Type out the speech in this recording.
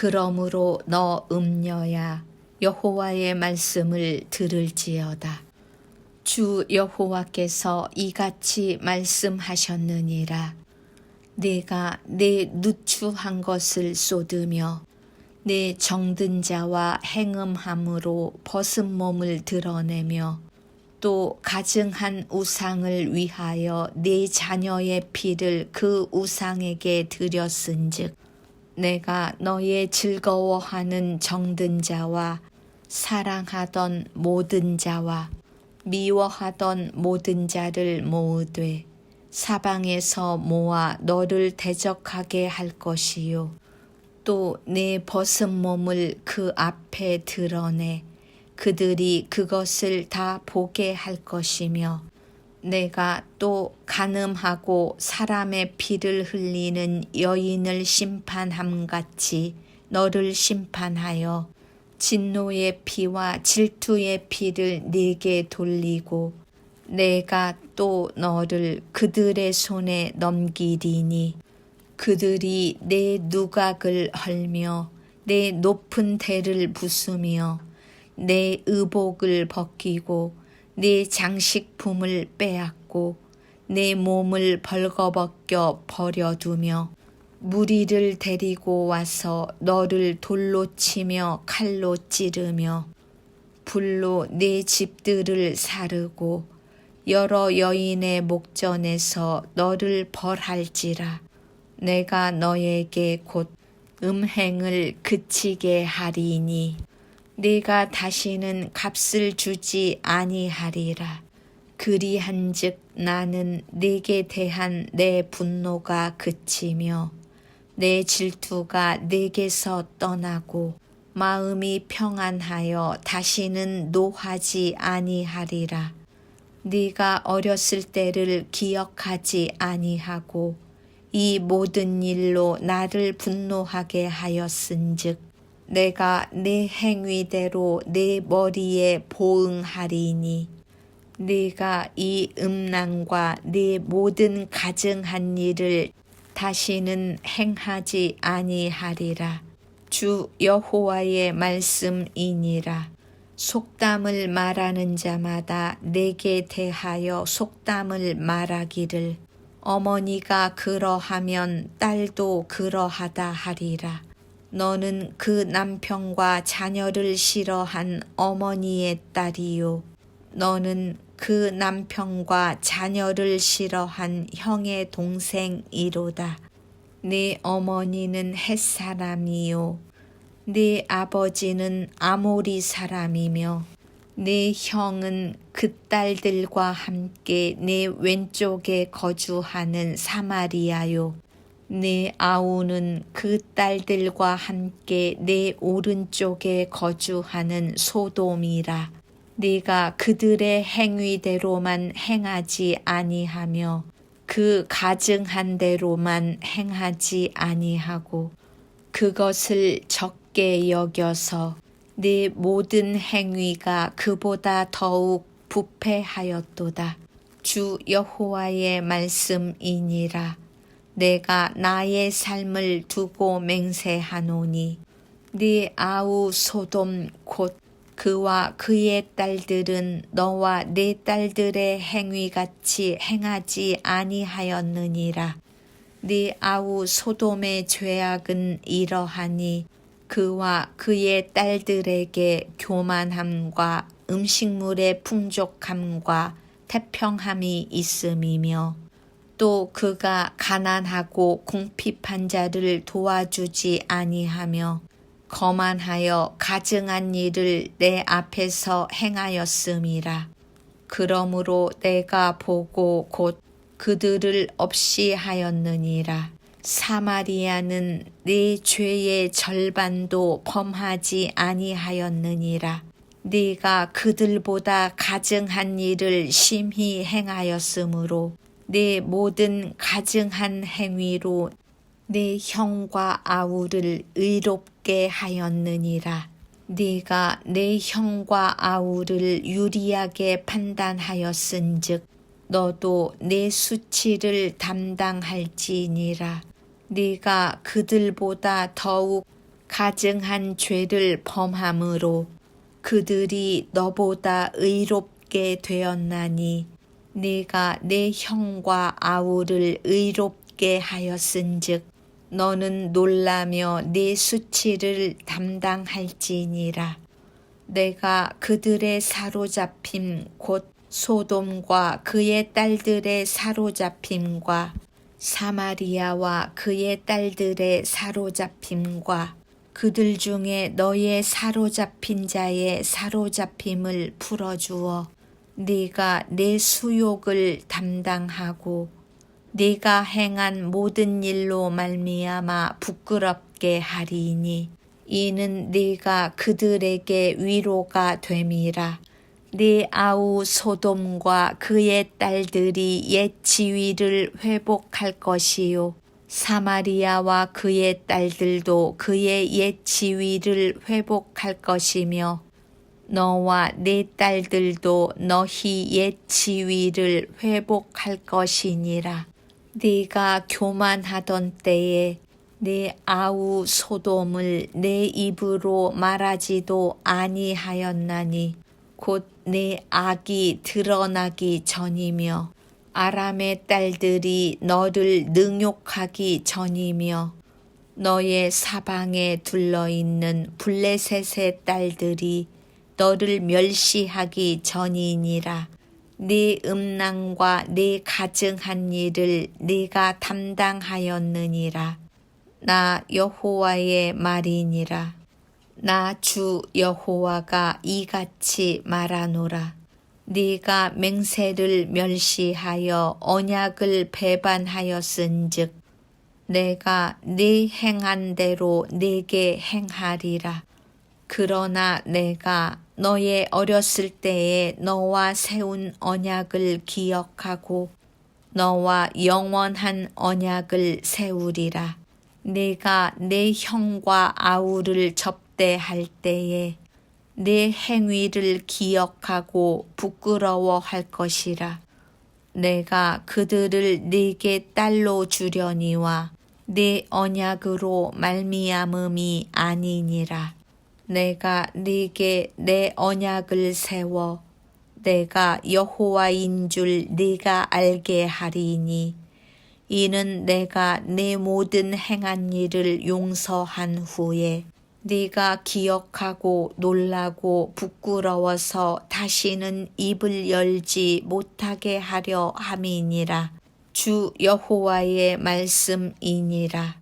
그러므로 너 음녀야 여호와의 말씀을 들을지어다. 주 여호와께서 이같이 말씀하셨느니라. 내가 내 누추한 것을 쏟으며 내 정든 자와 행음함으로 벗은 몸을 드러내며 또 가증한 우상을 위하여 내 자녀의 피를 그 우상에게 드렸은즉 내가 너의 즐거워하는 정든 자와 사랑하던 모든 자와 미워하던 모든 자를 모으되 사방에서 모아 너를 대적하게 할 것이요. 또 내 벗은 몸을 그 앞에 드러내 그들이 그것을 다 보게 할 것이며 내가 또 간음하고 사람의 피를 흘리는 여인을 심판함 같이 너를 심판하여 진노의 피와 질투의 피를 네게 돌리고 내가 또 너를 그들의 손에 넘기리니 그들이 내 누각을 헐며 내 높은 대를 부수며 내 의복을 벗기고 내 장식품을 빼앗고 내 몸을 벌거벗겨 버려두며 무리를 데리고 와서 너를 돌로 치며 칼로 찌르며 불로 내 집들을 사르고 여러 여인의 목전에서 너를 벌할지라. 내가 너에게 곧 음행을 그치게 하리니 네가 다시는 값을 주지 아니하리라. 그리한즉 나는 네게 대한 내 분노가 그치며 내 질투가 네게서 떠나고 마음이 평안하여 다시는 노하지 아니하리라. 네가 어렸을 때를 기억하지 아니하고 이 모든 일로 나를 분노하게 하였은즉 내가 내 행위대로 내 머리에 보응하리니 네가 이 음란과 네 모든 가증한 일을 다시는 행하지 아니하리라. 주 여호와의 말씀이니라. 속담을 말하는 자마다 내게 대하여 속담을 말하기를. 어머니가 그러하면 딸도 그러하다 하리라 너는 그 남편과 자녀를 싫어한 어머니의 딸이요. 너는 그 남편과 자녀를 싫어한 형의 동생이로다. 네 어머니는 햇사람이요. 네 아버지는 아모리 사람이며 네 형은 그 딸들과 함께 네 왼쪽에 거주하는 사마리아요. 내 아우는 그 딸들과 함께 내 오른쪽에 거주하는 소돔이라. 네가 그들의 행위대로만 행하지 아니하며 그 가증한 대로만 행하지 아니하고 그것을 적게 여겨서 네 모든 행위가 그보다 더욱 부패하였도다. 주 여호와의 말씀이니라. 내가 나의 삶을 두고 맹세하노니 네 아우 소돔 곧 그와 그의 딸들은 너와 네 딸들의 행위같이 행하지 아니하였느니라. 네 아우 소돔의 죄악은 이러하니 그와 그의 딸들에게 교만함과 음식물의 풍족함과 태평함이 있음이며 또 그가 가난하고 궁핍한 자를 도와주지 아니하며 거만하여 가증한 일을 내 앞에서 행하였음이라. 그러므로 내가 보고 곧 그들을 없이 하였느니라. 사마리아는 네 죄의 절반도 범하지 아니하였느니라. 네가 그들보다 가증한 일을 심히 행하였으므로 내 모든 가증한 행위로 내 형과 아우를 의롭게 하였느니라. 네가 내 형과 아우를 유리하게 판단하였은즉 너도 내 수치를 담당할지니라. 네가 그들보다 더욱 가증한 죄를 범함으로 그들이 너보다 의롭게 되었나니 네가 내 형과 아우를 의롭게 하였은즉 너는 놀라며 네 수치를 담당할지니라. 내가 그들의 사로잡힘 곧 소돔과 그의 딸들의 사로잡힘과 사마리아와 그의 딸들의 사로잡힘과 그들 중에 너의 사로잡힌 자의 사로잡힘을 풀어주어 네가 내 수욕을 담당하고 네가 행한 모든 일로 말미암아 부끄럽게 하리니 이는 네가 그들에게 위로가 됨이라. 네 아우 소돔과 그의 딸들이 옛 지위를 회복할 것이요. 사마리아와 그의 딸들도 그의 옛 지위를 회복할 것이며 너와 네 딸들도 너희 옛 지위를 회복할 것이니라. 네가 교만하던 때에 내 아우 소돔을 내 입으로 말하지도 아니하였나니 곧 내 악이 드러나기 전이며 아람의 딸들이 너를 능욕하기 전이며 너의 사방에 둘러 있는 블레셋의 딸들이 너를 멸시하기 전이니라. 네 음란과 네 가증한 일을 네가 담당하였느니라. 나 여호와의 말이니라. 나 주 여호와가 이같이 말하노라. 네가 맹세를 멸시하여 언약을 배반하였은즉 내가 네 행한 대로 네게 행하리라. 그러나 내가 너의 어렸을 때에 너와 세운 언약을 기억하고 너와 영원한 언약을 세우리라. 내가 내 형과 아우를 접대할 때에 내 행위를 기억하고 부끄러워할 것이라. 내가 그들을 네게 딸로 주려니와 내 언약으로 말미암음이 아니니라. 내가 네게 내 언약을 세워. 내가 여호와인 줄 네가 알게 하리니. 이는 내가 내 모든 행한 일을 용서한 후에 네가 기억하고 놀라고 부끄러워서 다시는 입을 열지 못하게 하려 함이니라. 주 여호와의 말씀이니라